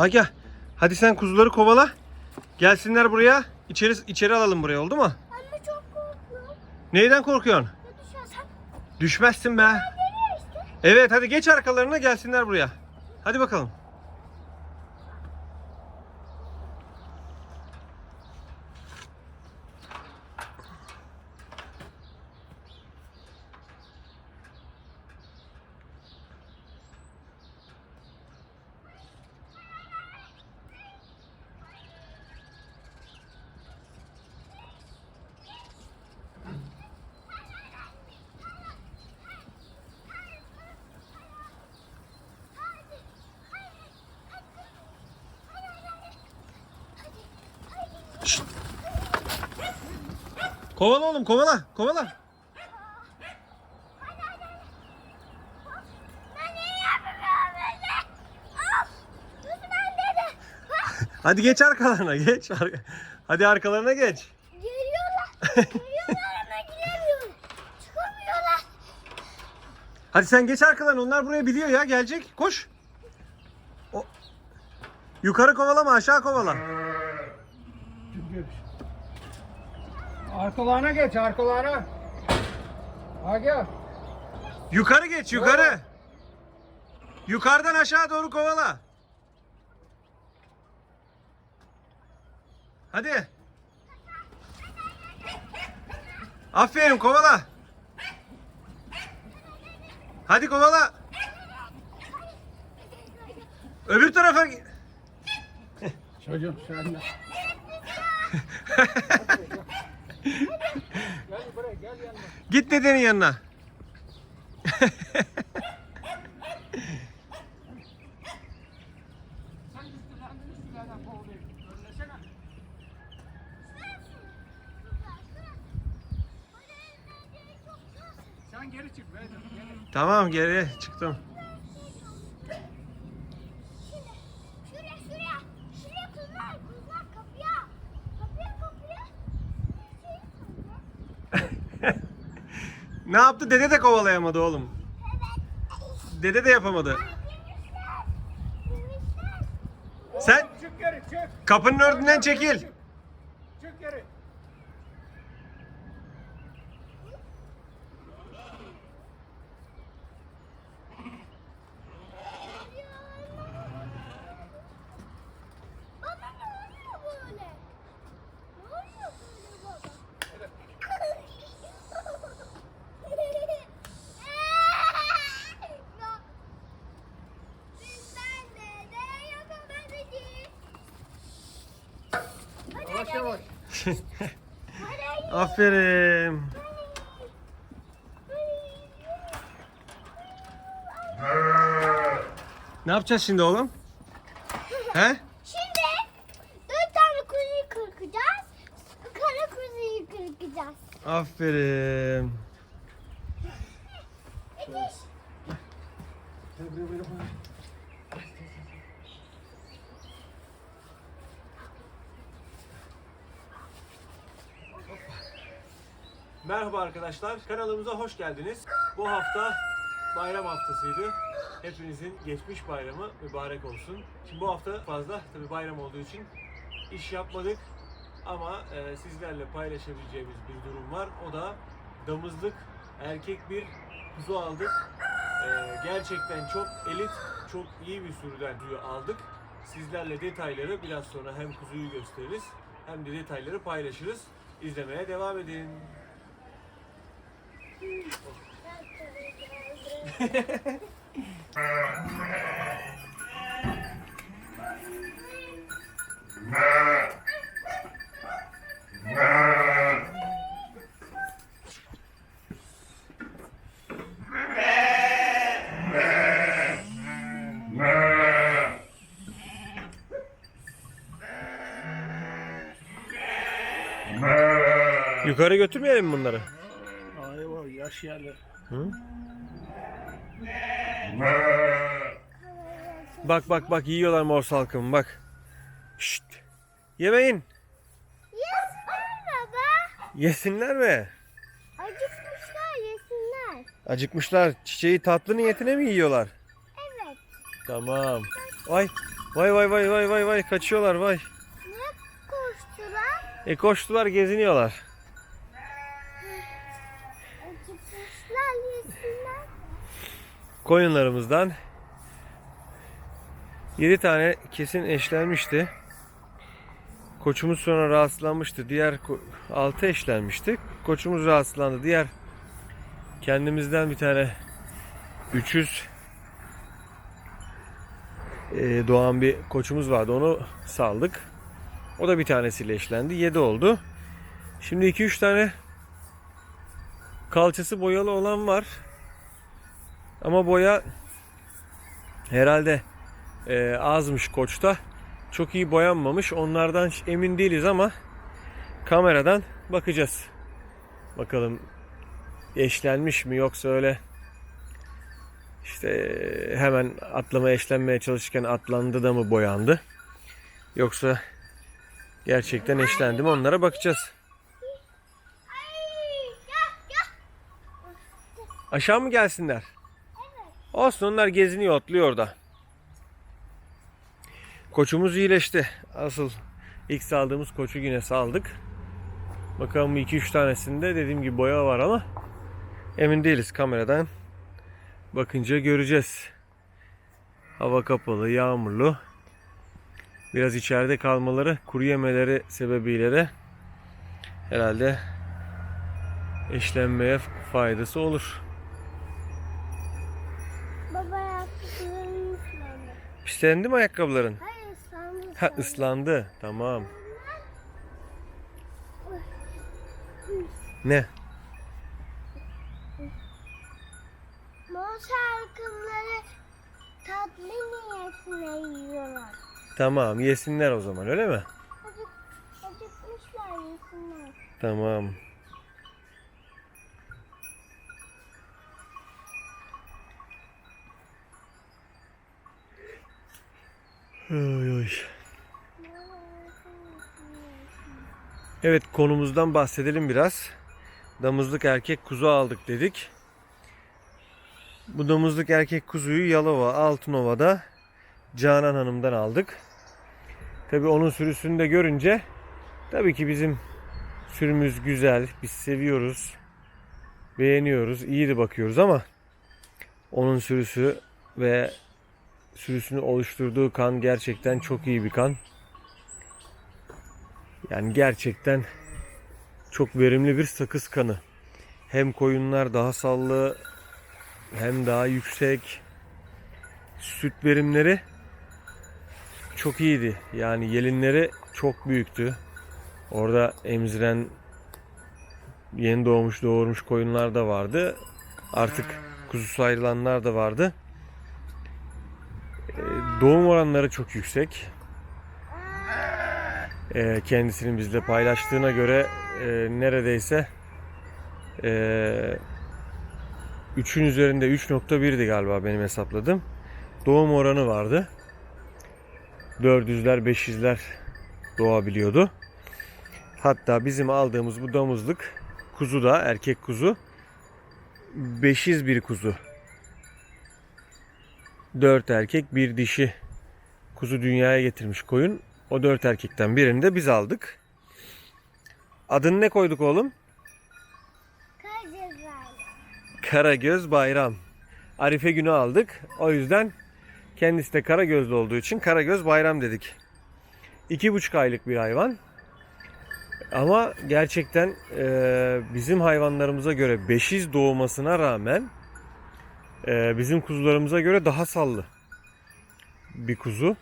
Agah hadi sen kuzuları kovala. Gelsinler buraya. İçeri, içeri alalım buraya oldu mu? Anne çok korkuyorum. Neyden korkuyorsun? Ya düşersem? Düşmezsin be. İşte? Evet hadi geç arkalarına gelsinler buraya. Hadi bakalım. Kovala oğlum kovala kovala. Hadi geç arkalarına geç. Hadi arkalarına geç. Geliyorlar. Geliyorlar ama giremiyorum. Çıkamıyorlar. Hadi sen geç arkalarına onlar buraya biliyor ya gelecek. Koş. O... Yukarı kovalama aşağı kovala. Arkalarına geç arkalarına. Agah. Yukarı geç yukarı. Yukarıdan aşağı doğru kovala. Hadi. Aferin kovala. Hadi kovala. Öbür tarafa Çocuğum sen. gel buraya gel yanıma. git dedenin yanına. Tamam geri çıktım. Ne yaptı? Dede de kovalayamadı oğlum. Dede de yapamadı. Sen kapının önünden çekil. Çık geri. Baba ne oluyor böyle? Ne oluyor böyle baba? Ya, Bizden de de yapamadık. Hadi, Yavaş hadi, yavaş. hadi, hadi. Aferin. Ne yapacağız şimdi oğlum? He? Şimdi dört tane kuzuyu kırkacağız. Kara kuzuyu kırkacağız. Aferin. Yetiş. Merhaba arkadaşlar. Kanalımıza hoş geldiniz. Bu hafta bayram haftasıydı. Hepinizin geçmiş bayramı mübarek olsun. Şimdi bu hafta fazla tabi bayram olduğu için iş yapmadık. Ama e, sizlerle paylaşabileceğimiz bir durum var. O da damızlık erkek bir kuzu aldık. E, gerçekten çok elit, çok iyi bir sürüden kuzuyu aldık. Sizlerle detayları biraz sonra hem kuzuyu gösteririz hem de detayları paylaşırız. İzlemeye devam edin. Yukarı götürmeyelim bunları? Yaş yerler. Bak bak bak yiyorlar mor salkım bak. Şşt. Yemeyin. Yesinler baba. Yesinler mi? Acıkmışlar yesinler. Acıkmışlar. Çiçeği tatlı niyetine mi yiyorlar? Evet. Tamam. Vay. Vay vay vay vay vay vay kaçıyorlar vay. Ne koştular? E koştular geziniyorlar. Acıkmışlar yesinler. Koyunlarımızdan 7 tane kesin eşlenmişti. Koçumuz sonra rahatsızlanmıştı. Diğer 6 eşlenmişti. Koçumuz rahatsızlandı. Diğer kendimizden bir tane 300 e, doğan bir koçumuz vardı. Onu saldık. O da bir tanesiyle eşlendi. 7 oldu. Şimdi 2-3 tane kalçası boyalı olan var. Ama boya herhalde e, azmış koçta. Çok iyi boyanmamış. Onlardan emin değiliz ama kameradan bakacağız. Bakalım eşlenmiş mi yoksa öyle işte hemen atlama eşlenmeye çalışırken atlandı da mı boyandı? Yoksa gerçekten eşlendi mi onlara bakacağız. Aşağı mı gelsinler? Olsun onlar geziniyor otluyor orada. Koçumuz iyileşti. Asıl ilk saldığımız koçu yine saldık. Bakalım 2-3 tanesinde dediğim gibi boya var ama emin değiliz kameradan. Bakınca göreceğiz. Hava kapalı, yağmurlu. Biraz içeride kalmaları, kuru yemeleri sebebiyle de herhalde eşlenmeye faydası olur. Pislendi mi ayakkabıların? Hayır ıslandı. Ha ıslandı. Tamam. Ne? Mor şarkıları tatlı niyetine yiyorlar. Tamam yesinler o zaman öyle mi? Acık, acıkmışlar yesinler. Tamam. Oy oy. Evet konumuzdan bahsedelim biraz. Damızlık erkek kuzu aldık dedik. Bu damızlık erkek kuzuyu Yalova, Altınova'da Canan Hanım'dan aldık. Tabi onun sürüsünü de görünce tabii ki bizim sürümüz güzel, biz seviyoruz, beğeniyoruz, iyi de bakıyoruz ama onun sürüsü ve sürüsünü oluşturduğu kan gerçekten çok iyi bir kan. Yani gerçekten çok verimli bir sakız kanı. Hem koyunlar daha sallı hem daha yüksek. Süt verimleri çok iyiydi. Yani yelinleri çok büyüktü. Orada emziren yeni doğmuş doğurmuş koyunlar da vardı. Artık kuzusu ayrılanlar da vardı. Doğum oranları çok yüksek. Ee, Kendisinin bizle paylaştığına göre e, neredeyse e, 3'ün üzerinde 3.1'di galiba benim hesapladığım. Doğum oranı vardı. 400'ler 500'ler doğabiliyordu. Hatta bizim aldığımız bu damızlık kuzu da erkek kuzu 500 bir kuzu. 4 erkek bir dişi kuzu dünyaya getirmiş koyun. O 4 erkekten birini de biz aldık. Adını ne koyduk oğlum? Karagöz Bayram. Arife günü aldık. O yüzden kendisi de Karagözlü olduğu için Karagöz Bayram dedik. İki buçuk aylık bir hayvan. Ama gerçekten e, bizim hayvanlarımıza göre beşiz doğmasına rağmen e, bizim kuzularımıza göre daha sallı bir kuzu.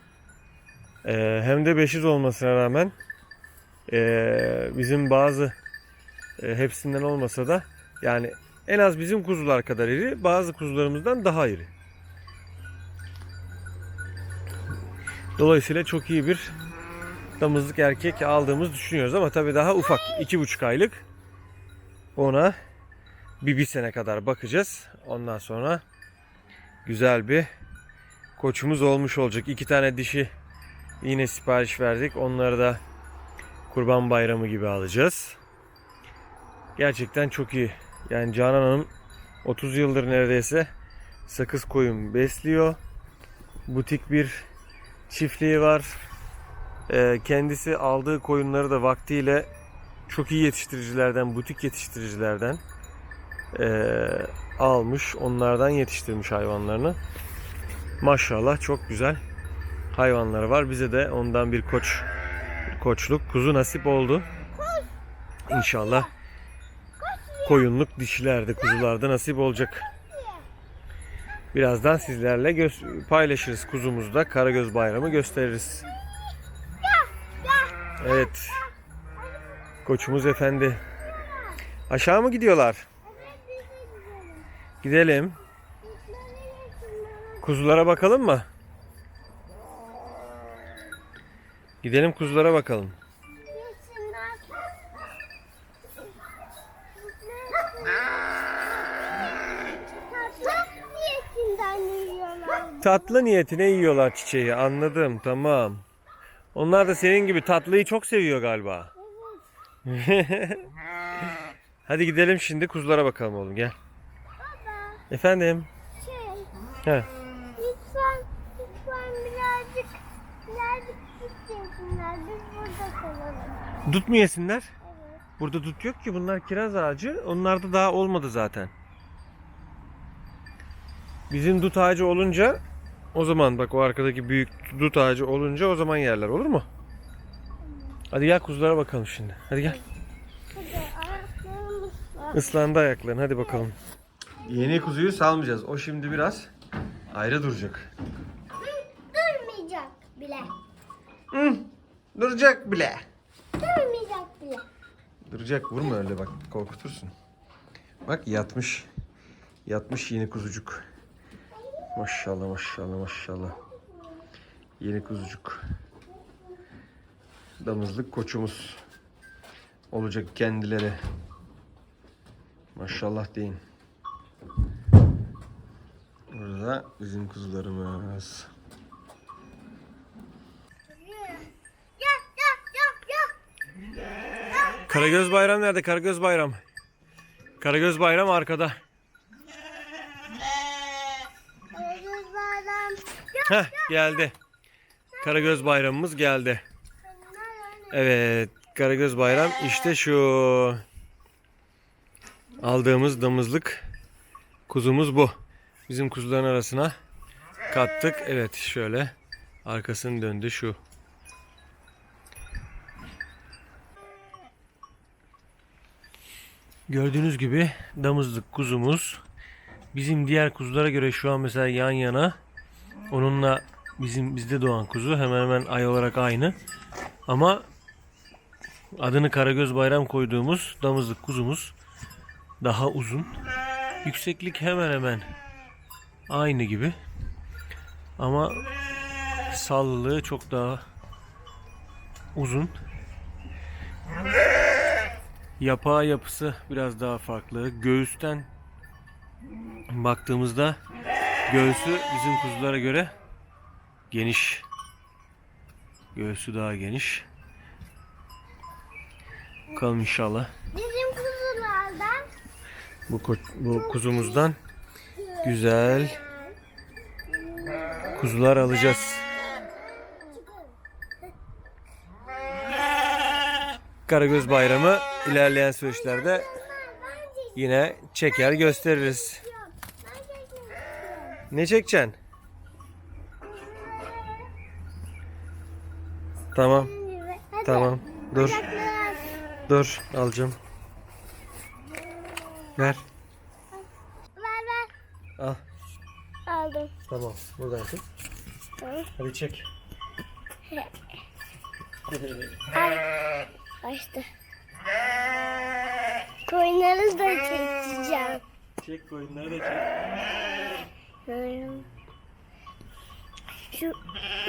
E, hem de beşiz olmasına rağmen e, bizim bazı e, hepsinden olmasa da yani en az bizim kuzular kadar iri, bazı kuzularımızdan daha iri. Dolayısıyla çok iyi bir damızlık erkek aldığımızı düşünüyoruz ama tabii daha ufak. iki buçuk aylık. Ona bir, bir sene kadar bakacağız. Ondan sonra güzel bir koçumuz olmuş olacak. İki tane dişi yine sipariş verdik. Onları da Kurban Bayramı gibi alacağız. Gerçekten çok iyi. Yani Canan Hanım 30 yıldır neredeyse sakız koyun besliyor. Butik bir çiftliği var. Ee, kendisi aldığı koyunları da vaktiyle çok iyi yetiştiricilerden, butik yetiştiricilerden ee, almış. Onlardan yetiştirmiş hayvanlarını. Maşallah çok güzel hayvanları var. Bize de ondan bir koç koçluk kuzu nasip oldu. İnşallah koyunluk dişilerde kuzularda nasip olacak. Birazdan sizlerle paylaşırız kuzumuzda Karagöz Bayramı gösteririz. Evet. Koçumuz efendi. Aşağı mı gidiyorlar? Gidelim. Kuzulara bakalım mı? Gidelim kuzulara bakalım. Tatlı niyetine yiyorlar çiçeği anladım tamam. Onlar da senin gibi tatlıyı çok seviyor galiba. Hadi gidelim şimdi kuzulara bakalım oğlum gel. Efendim? Şey, He. lütfen, lütfen birazcık, birazcık gitsinler. Biz burada kalalım. Dut mu yesinler? Evet. Burada dut yok ki bunlar kiraz ağacı. Onlarda daha olmadı zaten. Bizim dut ağacı olunca o zaman bak o arkadaki büyük dut ağacı olunca o zaman yerler olur mu? Hadi gel kuzulara bakalım şimdi. Hadi gel. Hadi ayaklarımız var. Islandı ayakların hadi bakalım. Yeni kuzuyu salmayacağız. O şimdi biraz ayrı duracak. Durmayacak bile. Duracak bile. Durmayacak bile. Duracak vurma öyle bak korkutursun. Bak yatmış. Yatmış yeni kuzucuk. Maşallah maşallah maşallah. Yeni kuzucuk. Damızlık koçumuz. Olacak kendileri. Maşallah deyin. Burada bizim kuzularımız. Karagöz Bayram nerede? Karagöz Bayram. Karagöz Bayram arkada. Özür dilerim. Heh geldi. Karagöz Bayramımız geldi. Evet, Karagöz Bayram işte şu. Aldığımız damızlık kuzumuz bu. Bizim kuzuların arasına kattık. Evet, şöyle arkasını döndü şu. Gördüğünüz gibi damızlık kuzumuz bizim diğer kuzulara göre şu an mesela yan yana. Onunla bizim bizde doğan kuzu hemen hemen ay olarak aynı. Ama adını Karagöz Bayram koyduğumuz damızlık kuzumuz daha uzun. Yükseklik hemen hemen aynı gibi. Ama sallılığı çok daha uzun. Yapağı yapısı biraz daha farklı. Göğüsten baktığımızda göğsü bizim kuzulara göre geniş. Göğsü daha geniş. Bakalım inşallah. Bizim kuzulardan Bu, bu kuzumuzdan güzel kuzular alacağız. Karagöz Bayramı ilerleyen süreçlerde yine çeker gösteririz. Ne çekeceksin? Tamam, tamam. Dur, dur. Alacağım. Ver ver. Al. Aldım. Tamam. Buradan çek. Tamam. Hadi çek. Al. Açtı. Koyunları da çekeceğim. Çek koyunları da çek. Şu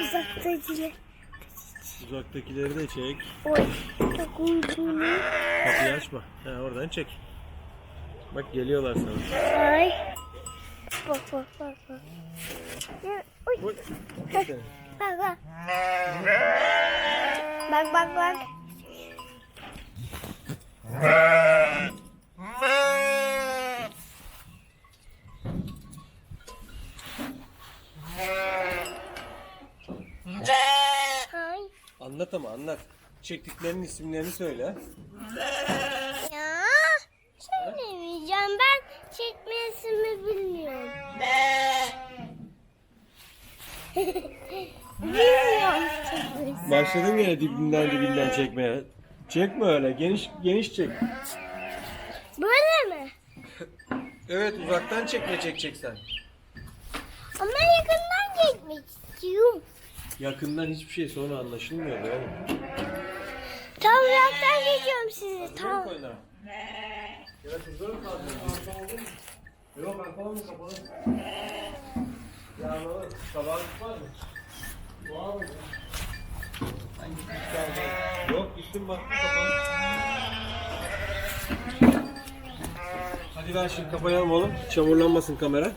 uzaktakiler. Uzaktakileri de çek. Oy. Çok uygun. Kapıyı açma. Ha, oradan çek. Bak geliyorlar sana. Ay. Bak bak bak bak. Ya, Uy. Oy. Bak bak. Bak bak bak. Anlat ama anlat. Çektiklerinin isimlerini söyle. Başladın yine dibinden dibinden çekmeye. Çekme öyle. Geniş geniş çek. Böyle mi? Evet uzaktan çekme çekeceksen. Ama yakından çekmek istiyorum. Yakından hiçbir şey sonra anlaşılmıyor böyle. Tam uzaktan çekiyorum sizi tam. Yok arkadan mı kapalı? Ya baba sabahlık var mı? Mı? Yok gittim baktım kapalı. Hadi ver şimdi kapayalım oğlum. Çamurlanmasın kamera.